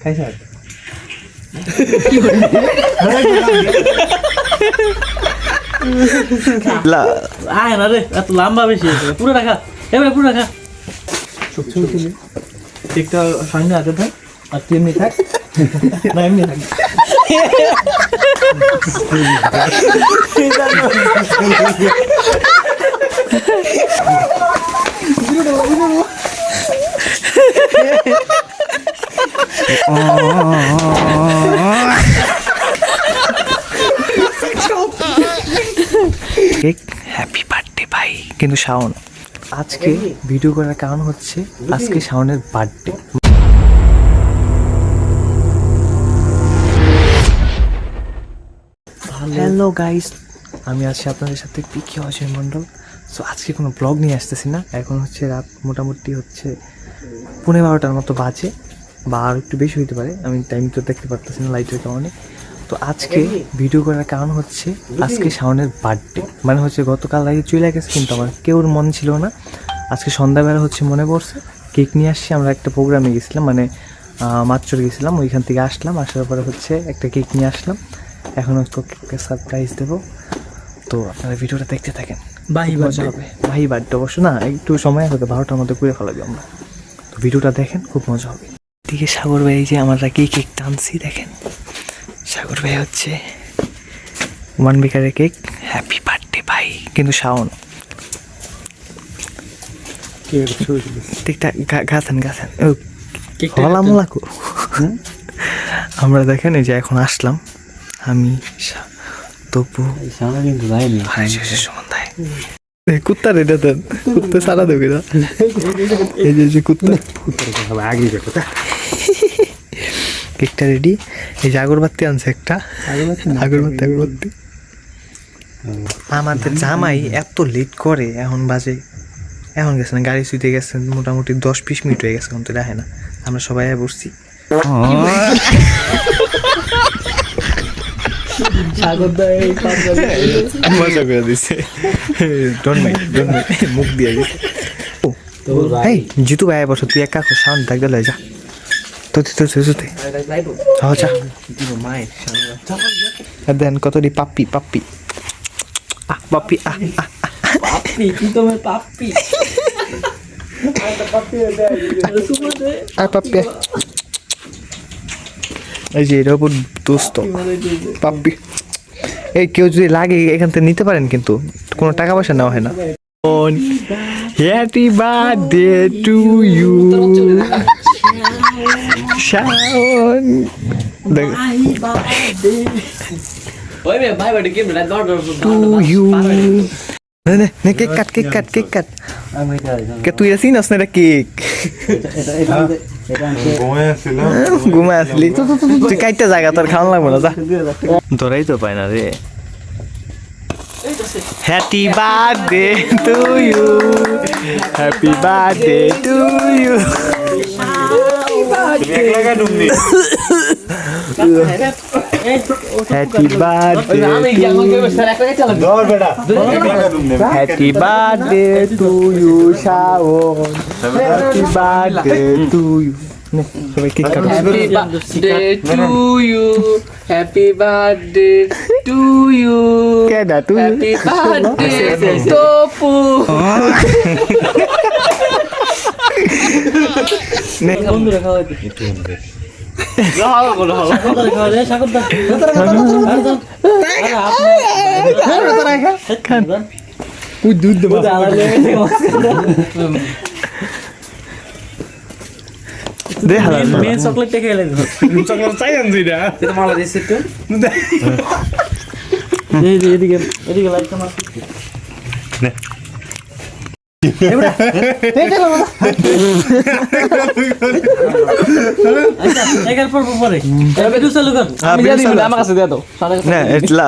খাইছ আয় না রে এত লম্বা বেশি পুরো রাখা এবার পুরো রাখা ঠিকটা সঙ্গে আছে থাক আর তুই এমনি থাক না এমনি থাক হ্যাপি বার্থডে ভাই কিন্তু শাওন, আজকে ভিডিও করার কারণ হচ্ছে আজকে শাওনের বার্থডে হ্যালো গাইস আমি আছি আপনাদের সাথে পিকি অজয় মণ্ডল। সো আজকে কোনো ব্লগ নিয়ে আসতেছি না। এখন হচ্ছে রাত মোটামুটি হচ্ছে পনেরো বারোটার মতো বাজে। বা আর একটু বেশি হইতে পারে আমি টাইম তো দেখতে পারতেছি না লাইটের কারণে। তো আজকে ভিডিও করার কারণ হচ্ছে আজকে শাওনের বার্থডে মানে হচ্ছে গতকাল আগে চলে গেছে কিন্তু আমার কেউর মন ছিল না। আজকে সন্ধ্যাবেলা হচ্ছে মনে পড়ছে কেক নিয়ে আসছি আমরা একটা প্রোগ্রামে গেছিলাম মানে মাত্র গেছিলাম ওইখান থেকে আসলাম আসার পরে হচ্ছে একটা কেক নিয়ে আসলাম। এখন কেককে সারপ্রাইজ দেবো। তো আপনারা ভিডিওটা দেখতে থাকেন। বাহি মজা হবে। ভাই বার্থডে অবশ্য না একটু সময় হবে বারোটার মধ্যে করে ফেলাবি আমরা। তো ভিডিওটা দেখেন খুব মজা হবে। দিকে সাগর ভাই যে আমরা কি কেক টানছি দেখেন। সাগর ভাই হচ্ছে ওয়ান বিকারের কেক। হ্যাপি বার্থডে ভাই কিন্তু শাওন। ঠিকঠাক গাছেন গাছেন ও হলা মোলাকো আমরা দেখেন এই যে এখন আসলাম। আমি তপু। সুমন কুত্তা রেডা কুত্তা সারা দেবে না। এই যে যে কুত্তা। আগে যেতে কেকটা রেডি এই যে আগরবাতি আনছে একটা। আগরবাতি আগরবাতি আমাদের জামাই এত লেট করে এখন বাজে। এখন গেছে না গাড়ি শুইতে গেছেন মোটামুটি দশ বিশ মিনিট হয়ে গেছে এখন তো দেখে না। আমরা সবাই বসছি মুখ দিয়ে জিতু ভাই বসো তুই একা সাউন্ড গেলে যা। দেন কতটি পাপ্পি পাপ্পি। আহ পাপ্পি আহ আহ পাপ্পি কি তোমার পাপ্পি? আর পাপ্পি এই যে উপর দোস্ত। পাপ্পি। এই কেউ যদি লাগে এখান থেকে নিতে পারেন কিন্তু। কোনো টাকা পয়সা নেওয়া হয় না। Happy birthday to you Shaon cake cut cake cut cake cut কে তুই আসি না এটা কেক ঘুমায় আসলি তুই কাইটা জায়গা তোর খাওয়ান লাগবো না যা ধরাই তো পায় না রে happy birthday to you happy birthday to you happy birthday আমি কেমন করে স্যার একটা চালাবো happy birthday to you Shaon happy birthday to you সবাই কেক কাটো happy birthday to you happy birthday to you কেডা তুই হ্যাপি বার্থডে তোপু নে বন্ধুরা খাওয়াই দুধ দে দে হালাল মেন চকলেটটা খেয়ে লাগবে এটা মালা দিয়েছে তো এই যে এদিকে এদিকে লাইটটা মার এগার পর পরে ভিডিও চালু কর আমি দিয়ে দিই আমার কাছে দিয়ে দাও। না এটলা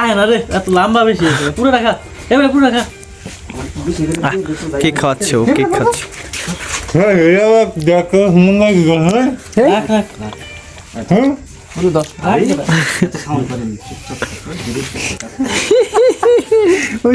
আয় না রে এত লম্বা বেশি পুরো রাখা এবার পুরো রাখা। কেক খাওয়াচ্ছে কেক খাচ্ছে? দেখো মন হ্যাঁ রাখ হ্যাঁ? ওই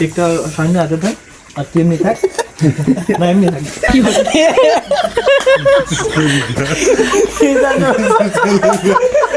একটা সামনে আছে ভাই আর তুই এমনি থাক। না এমনি থাক।